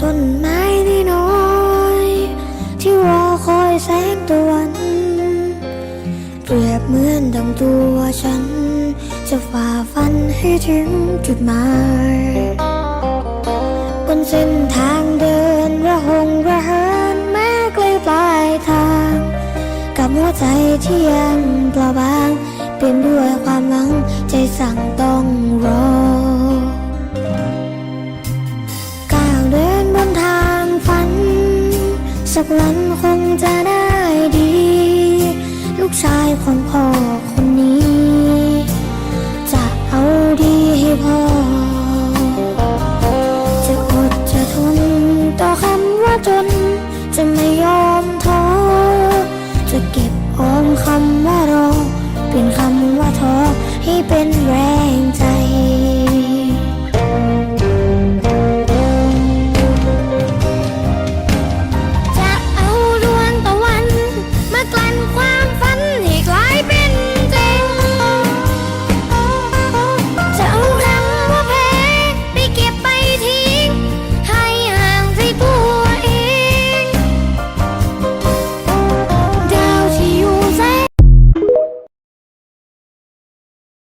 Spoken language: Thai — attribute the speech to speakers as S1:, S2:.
S1: ต้นไม้ที่น้อยที่รอคอยแสงตะวันเปรียบเหมือนดังตัวฉัน จะฝ่าฟันให้ถึงจุดหมายบนเส้นทางเดินระหงระเหินแม้ไกลปลายทาง กับหัวใจที่ยังเปล่าบาง เปลี่ยนด้วยความหวังใจสั่ง สักวันคงจะได้ดี ลูกชายของพ่อคนนี้ จะเอาดีให้พ่อ จะอดจะทนต่อคำว่าจน จะไม่ยอม